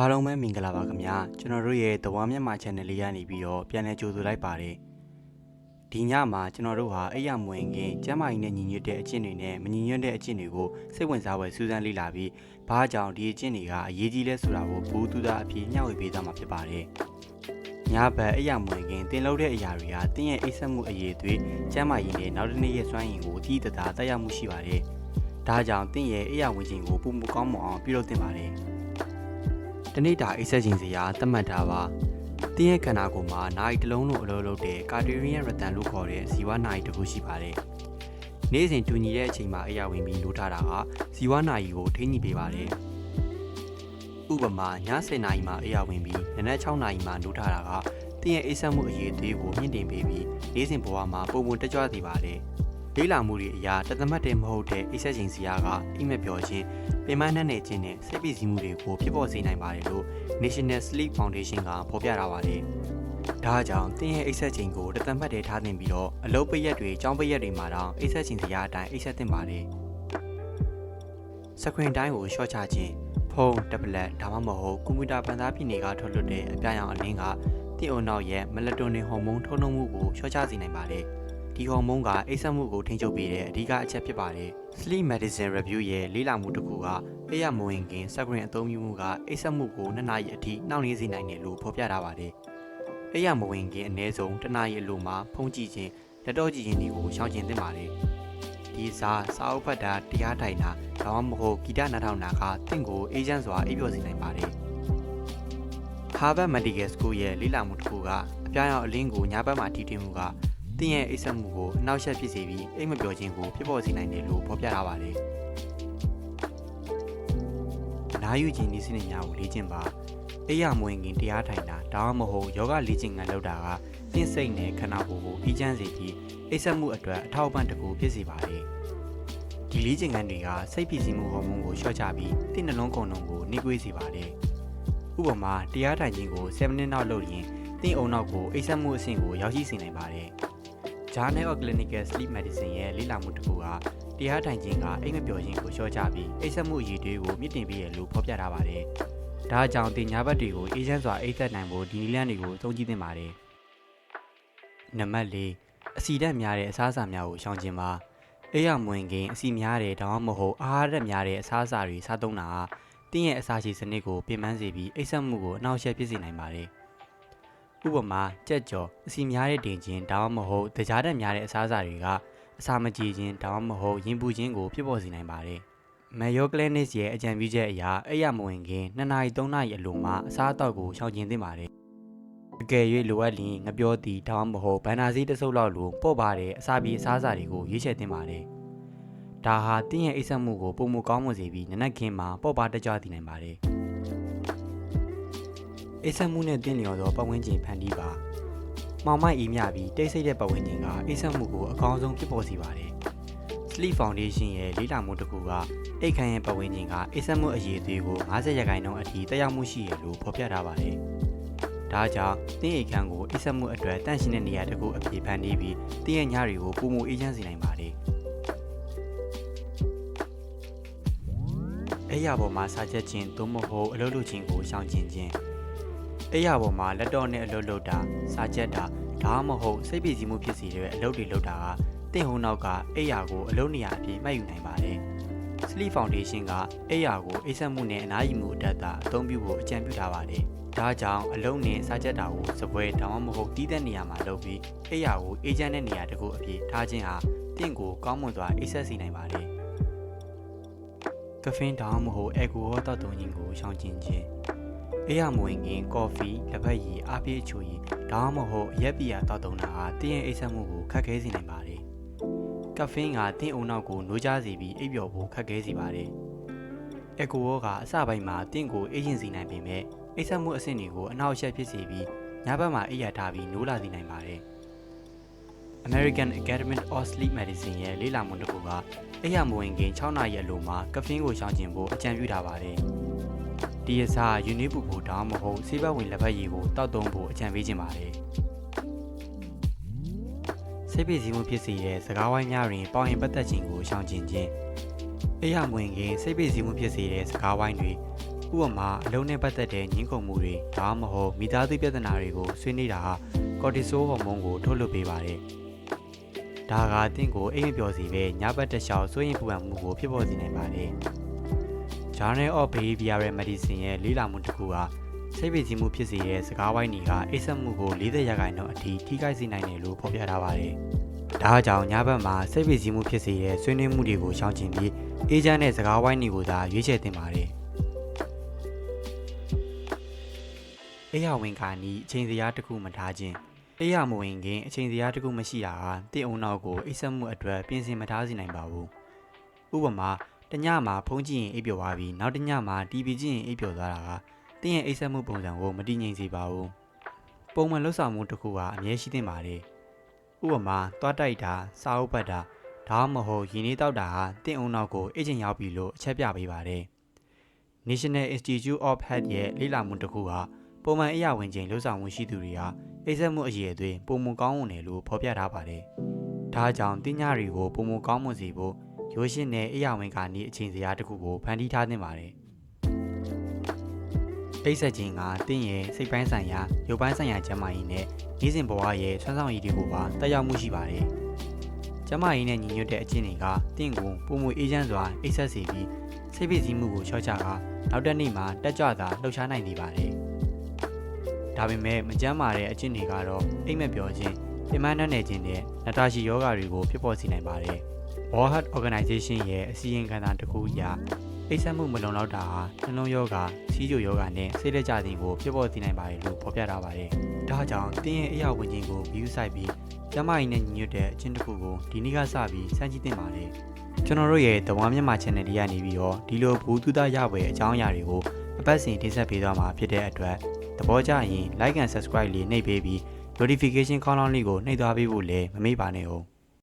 အားလုံးပဲမင်္ဂလာပါခင်ဗျာကျွန်တော်တို့ရဲ့တဝါမြန်မာ channel လေးကနေပြီးတော့ပြန်လည်ကြိုဆိုလိုက်ပါတယ်ဒီညမှာကျွန်တော်တို့ဟာအိယာမွင်ကင်းကျမ်းမာရေးနဲ့ညီညွတ်တဲ့အကျင့်တွေနဲ့မညီညွတ်တဲ့အကျင့်တွေကိုစိတ်ဝင်စားပွဲစူးစမ်းလေ့လာပြီးဘာကြောင့်ဒီအကျင့်တွေကအရေးကြီးလဲဆိုတာကိုဘူတူတာအဖြစ်မျှဝေပေးသွားမှာဖြစ်ပါတယ်ညဘက်အိယာမွင်ကင်းတင်လို့တဲ့အရာတွေဟာတင်းရဲ့အိပ်စက်မှုအရေးသွေးကျမ်းမာရေးနဲ့နောက်တစ်နေ့ရဲ့စွမ်းရည်ကိုအထီးတသားတက်ရောက်မှုရှိပါတယ်ဒါကြောင့်တင်းရဲ့အိယာဝင်ခြင်းကိုပုံမကောင်းမအောင်ပြုလုပ်သင့်ပါတယ် တနေ့တာအိပ်ဆက်ခြင်းစရာသတ်မှတ်ထားပါတင်းရဲ့ခန္ဓာကိုယ်မှာနာရီတစ်လုံးလိုအလုပ်လုပ်တဲ့ကာတီရီယန်ရတန်လို့ခေါ်တဲ့ဇီဝနာရီတစ်ခုရှိပါတယ်နေ့စဉ်တူညီတဲ့အချိန်မှာအရာဝင်ပြီးလိုထားတာကဇီဝနာရီကိုထိန်းညှိပေးပါတယ်ဥပမာည10နာရီမှာအရာဝင်ပြီးနနက်6နာရီမှာလိုထားတာကတင်းရဲ့အိပ်ဆက်မှုအရေးအသေးကိုမြင့်တင်ပေးပြီးနေ့စဉ်ဘဝမှာပုံပုံတက်ကြွစေပါတယ် လေးလာမှုတွေအရာတသမတ်တင်မဟုတ်တဲ့အိပ်ဆက်ခြင်းစီယာကအိမ်မက်ပြောခြင်းပင်မနှက်နေခြင်းနဲ့စိတ်ပီစီမှုတွေကိုဖြစ်ပေါ်စေနိုင်ပါတယ်လို့ National Sleep Foundation ကဖော်ပြထားပါတယ်။ဒါကြောင့်တင်းရဲ့အိပ်ဆက်ခြင်းကိုတသက်မှတ်တည်းထားသင့်ပြီးတော့အလုပ်ပိတ်ရက်တွေကြောင်းပိတ်ရက်တွေမှာတောင်အိပ်ဆက်ခြင်းစရာအတိုင်းအိပ်ဆက်သင့်ပါတယ်။ screen time ကိုရှော့ချခြင်းဖုန်း၊တက်ဘလက်ဒါမှမဟုတ်ကွန်ပျူတာပန်သားဖြစ်နေကထုတ်လွှတ်တဲ့အပြာရောင်အလင်းကတင့်အုံနောက်ရဲ့မလက်တိုနင်ဟော်မုန်းထုတ်လွှတ်မှုကိုရှော့ချစေနိုင်ပါတယ်။ ဒီဟော်မုန်းကအိပ်စက်မှုကိုထိန်းချုပ်ပေးတဲ့အဓိကအချက်ဖြစ်ပါတယ်။ Sleep Medicine Review ရဲ့လေ့လာမှုတစ်ခုကအိပ်ရမဝင်ခင်စက်ဂရင်အသုံးပြုမှုကအိပ်စက်မှုကို2နာရီအထိနှောင့်နှေးစေနိုင်တယ်လို့ဖော်ပြထားပါတယ်။အိပ်ရမဝင်ခင်အနည်းဆုံး2နာရီအလိုမှာဖုန်းကြည့်ခြင်းလက်တော့ကြည့်ခြင်းတွေကိုရှောင်ကျဉ်သင့်ပါတယ်။ဒီစားစာအုပ်ဖတ်တာတရားထိုင်တာဒါမှမဟုတ်ဂီတနားထောင်တာကတင့်ကိုအေဂျင့်စွာအိပ်ပျော်စေနိုင်ပါတယ်။ Harvard Medical School ရဲ့လေ့လာမှုတစ်ခုကအပြာရောင်အလင်းကိုညဘက်မှာတီးတင်မှုက တင်းရဲ့အိပ်စက်မှုကိုအနောက်ရှက်ဖြစ်စေပြီးအိမ်မပျော်ခြင်းကိုဖြစ်ပေါ်စေနိုင်တယ်လို့ဖော်ပြထားပါတယ်။နားယူခြင်းနည်းစနစ်များကိုလေ့ကျင့်ပါအိယာမဝင်ခင်တရားထိုင်တာဒါမှမဟုတ်ယောဂလေ့ကျင့်ခန်းလုပ်တာကတင်းစိတ်နဲ့ခန္ဓာကိုယ်ကိုအေးချမ်းစေပြီးအိပ်စက်မှုအတွက်အထောက်အပံ့တစ်ခုဖြစ်စေပါတယ်။ဒီလေ့ကျင့်ခန်းတွေကစိတ်ဖိစီးမှုဟော်မုန်းကိုလျှော့ချပြီးတင့်နှလုံးကုန်လုံးကိုနှိကွေးစေပါတယ်။ဥပမာတရားထိုင်ခြင်းကို7မိနစ်နောက်လုပ်ရင်တင့်အုံနောက်ကိုအိပ်စက်မှုအဆင့်ကိုရောက်ရှိစေနိုင်ပါတယ်။ Journal of Clinical Sleep Medicine ရဲ့လေ့လာမှုတစ်ခုကတရားထိုင်ခြင်းကအိမ်မပျော်ခြင်းကိုလျှော့ချပြီးအိပ်စက်မှုအရေးတွေကိုမြင့်တင်ပေးရလို့ဖော်ပြထားပါတယ်။ဒါကြောင့်တင်ညာဘက်တွေကိုအေးချမ်းစွာအိပ်သက်နိုင်ဖို့ဒီနည်းလမ်းတွေကိုသုံးကြည့်သင့်ပါတယ်။နံပါတ်၄အစီဓာတ်များတဲ့အစားအစာများကိုရှောင်ကျဉ်ပါ။အေးရမဝင်ခင်အစီများတဲ့ဒါမှမဟုတ်အာဟာရဓာတ်များတဲ့အစားအစာတွေစားသုံးတာဟာတင်းရဲ့အစာချေစနစ်ကိုပြင်ပန်းစေပြီးအိပ်စက်မှုကိုအနှောက်အယှက်ဖြစ်စေနိုင်ပါတယ်။ ဥပမာကြက်ကြော်အစီများတဲ့တင်ခြင်းဒါမှမဟုတ်တကြားတက်များတဲ့အစားအစာတွေကအစာမကြေခြင်းဒါမှမဟုတ်ရင်ပူခြင်းကိုဖြစ်ပေါ်စေနိုင်ပါတယ်။ Mayo Clinic ရဲ့အကြံပြုချက်အရအဲ့ရမဝင်ခင်2နာရီ3နာရီအလိုမှာအစားအသောက်ကိုရှောင်ကျဉ်သင့်ပါတယ်။အကယ်၍လိုအပ်ရင်ငပြောသည်ဒါမှမဟုတ်ဘန်နာစီတစ်စုပ်လောက်လိုပေါ့ပါတဲ့အစာပြေအစားအစာတွေကိုရွေးချယ်သင့်ပါတယ်။ဒါဟာတင်းရဲ့အိပ်စက်မှုကိုပုံမကောင်းမွန်စေပြီးနနက်ခင်းမှာပေါ့ပါတကြွတည်နိုင်ပါတယ်။ အိပ်စက်မှုနဲ့တင်းလျော်သောပတ်ဝန်းကျင်ဖန်တီးပါ။မှောင်မိုက်အေးမြပြီးတိတ်ဆိတ်တဲ့ပတ်ဝန်းကျင်ကအိပ်စက်မှုကိုအကောင်းဆုံးဖြစ်ပေါ်စေပါတယ်။ Sleep Foundation ရဲ့လေ့လာမှုတစ်ခုကအိတ်ခမ်းရဲ့ပတ်ဝန်းကျင်ကအိပ်စက်မှုအရေးအသွေးကို50ရာခိုင်နှုန်းအထိတက်ရောက်မှုရှိရလို့ဖော်ပြထားပါတယ်။ဒါကြောင့်တင်းအိတ်ခမ်းကိုအိပ်စက်မှုအတွက်တန့်ရှင်းတဲ့နေရာတစ်ခုအပြေဖန်တီးပြီးတင်းရဲ့ညတွေကိုပုံမှုအေးချမ်းစေနိုင်ပါတယ်။အဲ့ရပေါ်မှာစာချက်ခြင်းသို့မဟုတ်အလုပ်လုပ်ခြင်းကိုရှောင်ကျဉ်ခြင်း အဲ့ရပေါ်မှာလက်တော့နဲ့အလုပ်လုပ်တာစာချက်တာဒါမှမဟုတ်စိတ်ပြည့်စည်မှုဖြစ်စေတဲ့အလုပ်တွေလုပ်တာကတင့်ဟုံနောက်ကအဲ့ရကိုအလုပ်နေရာအဖြစ်မှတ်ယူနိုင်ပါတယ် Sleep Foundation ကအဲ့ရကိုအိပ်စက်မှုနဲ့အနားယူမှုအတတ်တာအသုံးပြုဖို့အကြံပြုထားပါတယ်ဒါကြောင့်အလုံးနဲ့စာချက်တာကိုစပွဲဒါမှမဟုတ်တီးတဲ့နေရာမှာလုပ်ပြီးအဲ့ရကိုအေဂျင့်တဲ့နေရာတကူအဖြစ်ထားခြင်းဟာတင့်ကိုကောင်းမွန်စွာအိပ်ဆက်စေနိုင်ပါတယ်ကဖင်းဒါမှမဟုတ်အက်ကိုဟောတောက်တုံခြင်းကိုရှောင်ကျဉ်ခြင်း အေးရမဝင်ခင်ကော်ဖီလက်ဖက်ရည်အားပြေးချိုရည်ဒါမှမဟုတ်ရက်ပီယာတောက်တုံတာဟာတင်းရဲ့အိပ်စက်မှုကိုခက်ခဲစေနိုင်ပါတယ်ကဖင်းကတင်းအုံနောက်ကိုနိုးကြစေပြီးအိပ်ပျော်ဖို့ခက်ခဲစေပါတယ်အက်ကိုဟောကအစပိုင်းမှာတင့်ကိုအေးရင်စီနိုင်ပေမဲ့အိပ်စက်မှုအဆင့်တွေကိုအနောက်အရှက်ဖြစ်စေပြီးညဘက်မှာအိပ်ရထားပြီးနိုးလာစေနိုင်ပါတယ် American Academy of Sleep Medicine ရဲ့လေ့လာမှုတစ်ခုကအိပ်ရမဝင်ခင်6နာရီအလိုမှာကဖင်းကိုရှောင်ကျဉ်ဖို့အကြံပြုထားပါတယ်။ ဒီအစားယူနီပူပူတောင်းမဟုတ်ဆေးဘက်ဝင်လက်ဖက်ရည်ကိုတောက်သုံးဖို့အကြံပေးခြင်းပါတယ်။ဆေးပစ္စည်းမှုဖြစ်စေတဲ့စကားဝိုင်းများတွင်ပေါင်ရင်ပတ်သက်ခြင်းကိုရှောင်ကျဉ်ခြင်းအိပ်ရမဝင်ခင်ဆေးပစ္စည်းမှုဖြစ်စေတဲ့စကားဝိုင်းတွေဥပမာအလုံးနဲ့ပတ်သက်တဲ့ညှင်းခုန်မှုတွေဒါမှမဟုတ်မိသားစုပြဿနာတွေကိုဆွေးနွေးတာဟာကော်တီဆိုးဟော်မုန်းကိုထုတ်လွှတ်ပေးပါတယ်။ဒါကအသင်ကိုအိမ်မပျော်စီပဲညဘက်တစ်လျှောက်စိုးရင်ပူပန်မှုကိုဖြစ်ပေါ်စေနိုင်ပါတယ်။ Journal of Behavioral Medicine ရဲ့လေ့လာမှုတစ်ခုဟာစိတ်ပင်စီမှုဖြစ်စေတဲ့စကားဝိုင်းတွေကအိပ်စက်မှုကို40ရာခိုင်နှုန်းအထိထိခိုက်စေနိုင်တယ်လို့ဖော်ပြထားပါတယ်။ဒါကြောင့်ညဘက်မှာစိတ်ပင်စီမှုဖြစ်စေတဲ့ဆွေးနွေးမှုတွေကိုရှောင်ကျဉ်ပြီးအေဂျင့်နဲ့စကားဝိုင်းတွေကိုသာရွေးချယ်သင့်ပါတယ်။အေးရဝင်ကာနီအချိန်စရာတစ်ခုမထားခြင်းအေးရမဝင်ခင်အချိန်စရာတစ်ခုမရှိတာဟာတင့်အုံနောက်ကိုအိပ်စက်မှုအတွက်ပြင်ဆင်မထားစေနိုင်ပါဘူး။ဥပမာ တညမှာဖုန်းကြည့်ရင်အိပ်ပျော်သွားပြီးနောက်တညမှာ TV ကြည့်ရင်အိပ်ပျော်သွားတာကတင်းရဲ့အိပ်စက်မှုပုံစံကိုမတည်ငြိမ်စေပါဘူး။ပုံမှန်လှုပ်ဆောင်မှုတစ်ခုဟာအမြဲရှိသင့်ပါတယ်။ဥပမာသွားတိုက်တာစားအုပ်ပတ်တာဒါမှမဟုတ်ရင်းနှီးတောက်တာဟာတင့်အုံနောက်ကိုအချိန်ရောက်ပြီလို့အချက်ပြပေးပါတယ်။ National Institute of Health ရဲ့လေ့လာမှုတစ်ခုဟာပုံမှန်အရာဝင်ချိန်လှုပ်ဆောင်မှုရှိသူတွေဟာအိပ်စက်မှုအရေးအသွေးပုံမကောင်းဝင်တယ်လို့ဖော်ပြထားပါတယ်။ဒါကြောင့်တင်းညတွေကိုပုံမကောင်းမွန်စေဖို့ ရိုးရှင်းတဲ့အရာဝင်ကနေအချိန်စရာတစ်ခုကိုဖန်တီးထားသင့်ပါတယ်။အိပ်စက်ခြင်းကတင်းရဲ့စိတ်ပိုင်းဆိုင်ရာရုပ်ပိုင်းဆိုင်ရာကျန်းမာရေးနဲ့နေ့စဉ်ဘဝရဲ့ဆွမ်းဆောင်ရည်တွေကိုပါတက်ရောက်မှုရှိပါတယ်။ကျန်းမာရေးနဲ့ညီညွတ်တဲ့အကျင့်တွေကတင့်ကိုပုံမအေးချမ်းစွာအိပ်စက်စေပြီးစိတ်ပစ္စည်းမှုကိုချော့ချကာနောက်တစ်နေ့မှာတက်ကြွစွာလှုပ်ရှားနိုင်နေပါတယ်။ဒါပေမဲ့မကျန်းမာတဲ့အကျင့်တွေကတော့အိမ်မက်ပြောခြင်းပြင်းမနှံ့နေခြင်းနဲ့နတာရှီယောဂါတွေကိုဖြစ်ပေါ်စေနိုင်ပါတယ်။ World Health Organization ရဲ့အစည်းအဝေးခန်းသားတစ်ခုအရအိပ်စက်မှုမလုံလောက်တာဟာနှလုံးယောဂါ၊စီးကျိုယောဂါနဲ့စိတ်လက်ကျခြင်းကိုဖြစ်ပေါ်စေနိုင်ပါတယ်လို့ဖော်ပြထားပါတယ်။ဒါကြောင့်တင်းရဲ့အရာဝင်ခြင်းကိုဗီယူဆိုင်ပြီးကျန်းမာရေးနဲ့ညီညွတ်တဲ့အချင်းတစ်ခုကိုဒီနေ့ကစပြီးစမ်းကြည့်သင့်ပါတယ်။ကျွန်တော်တို့ရဲ့တဝမ်းမြန်မာ channel လေးကနေပြီးတော့ဒီလိုဘူးတူတာရပွဲအကြောင်းအရာတွေကိုအပတ်စဉ်တင်ဆက်ပေးသွားမှာဖြစ်တဲ့အတွက်သဘောကျရင် like and subscribe လေးနှိပ်ပေးပြီး notification ခေါင်းလောင်းလေးကိုနှိပ်သွားပေးဖို့လည်းမမေ့ပါနဲ့ဟုတ်